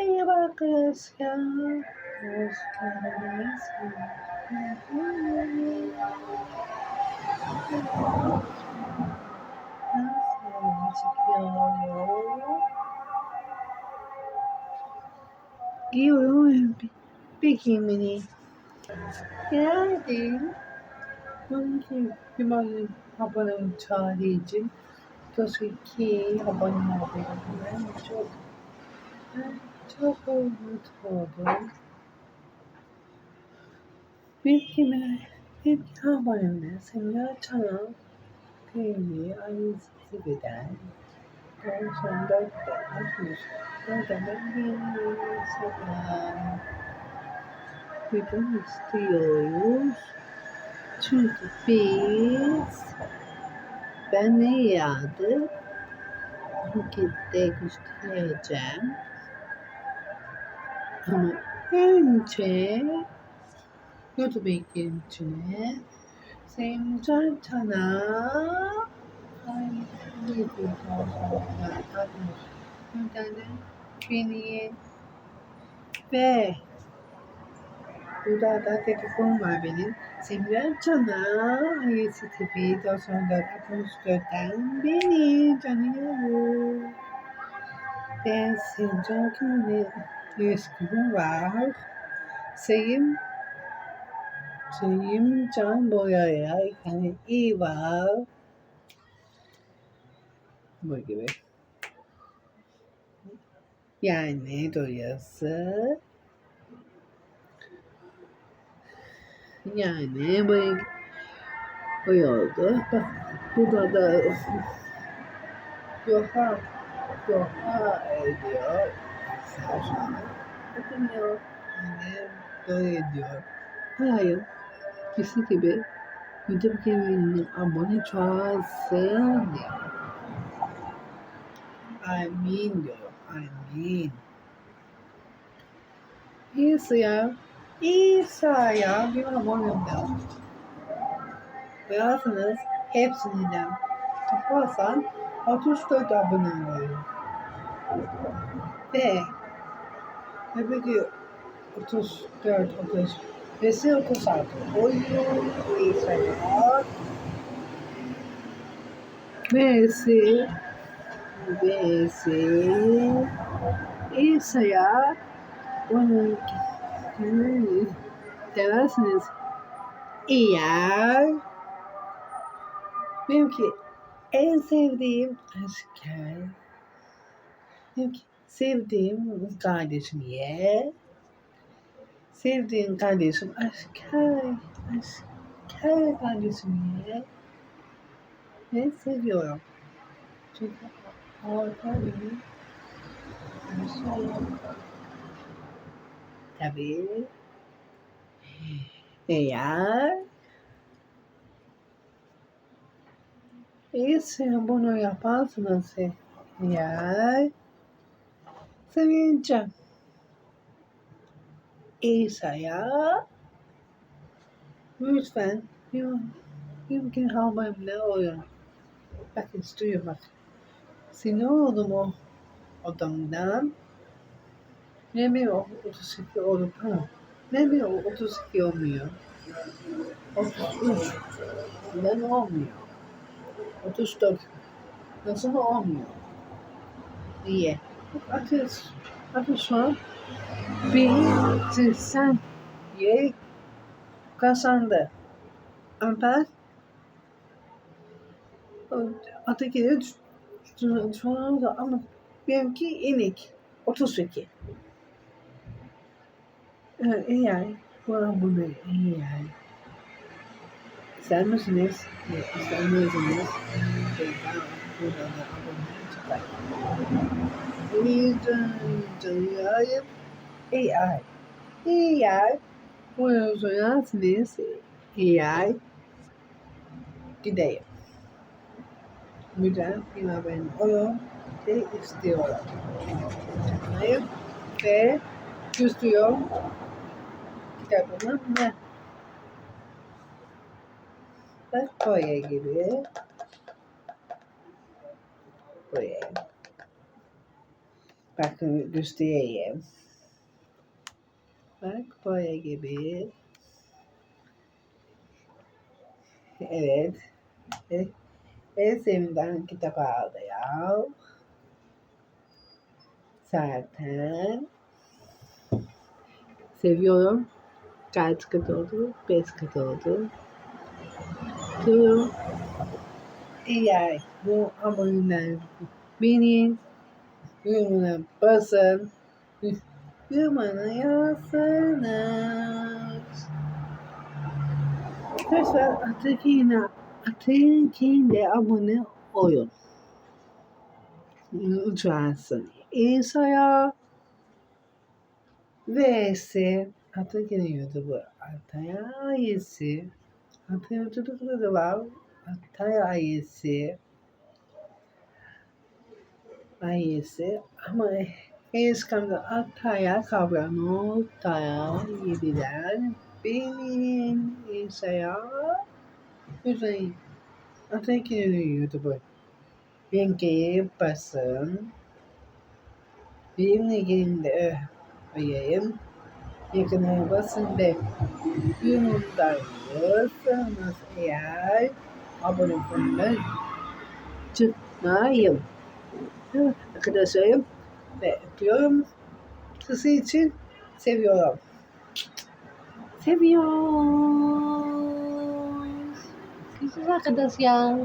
İyi bakıyoruz ya. Hoş geldiniz. Nasıl çıkıyor? Giyiyorum bir. Geldim. Hümayun abone çağrı için Toshiki abone olabilirim. Çok çok seninle çana kıyımı ailesi beden Doğrusu dörtte atmış. Dörtte ben bir selam. Bugün istiyoruz. Çünkü biz ben ne yağdı? Harekette göstereceğim. Ama önce YouTube eklentine Semcan Tana Ay, ne diyorsun? Buradan beni ve Burada da telefon var benim. Semra Cana, Hayesi TV, 94 64'ten beni canıyorum. Ve Semcan Kın'ın yüzgünü var. Sayım Sayım Can Boya'ya yani iyi var. Bu gibi. Yani doyası. Yani bu bu oldu. Bak burada da yoha yoha ediyor. Bakmıyor. Yani böyle ediyor. Hayır. Kişi gibi YouTube kanalına abone çoğalsın diyor. Mean diyor. I mean. İyisi ya. İsa'ya bir abonede Beyazınız hepsinden toplasan 64 abone oluyor. Ve öbürü 34, 30 ve 36 oluyor. İsa'ya Messi Messi İsa'ya onun Hmm, dersiniz. Eğer benimki en sevdiğim asker benimki sevdiğim kardeşim ye. Sevdiğim kardeşim asker asker kardeşim ye. Ve seviyorum. Çünkü orta bir Tabii. Eğer ise bunu yaparsınız eğer sevineceğim. İsa'ya lütfen yumkin havamla oyun. Bak istiyor bak. Sinir oldum o odamdan. Ne mi o 32 olup ha? Ne mi o 32 olmuyor? 33. Neden olmuyor? 34. Nasıl olmuyor? Niye? Sen ye kazandı. Öteki şu anda ama benimki inik. 32. AI, kurang bunu AI. İster misiniz? İster misiniz? Videoyu AI. AI. Bunu sorarsınız. AI. Gideyim. Müden bir ben oyun de istiyorum. Ve istiyorum kitabımın ne? Bak boya gibi. Boya. Bakın göstereyim. Bak böyle gibi. Evet. Evet. En sevdiğim kitap aldı ya. Zaten. Seviyorum. Kaç kat oldu? Beş kat oldu. Diyorum. Eğer bu aboneler benim yorumuna basın. Yorumuna yazsınız. Arkadaşlar Atakine Atakine abone olun. Lütfen İsa'ya vs Atakine YouTube'u Ataya ailesi Ataya YouTube'da da var Ataya ailesi ailesi ama Eskamda Ataya kavramı Ataya yediler. Benim İsa'ya Lütfen Atakine'nin YouTube'u. Linki basın. Benimle ilgili de öğreneyim. Yakına basın ve yorumlarsanız eğer abone olmayı çıkmayın. Arkadaşlarım ve öpüyorum. Sizi için seviyorum. Seviyorum. Görüşürüz arkadaşlar.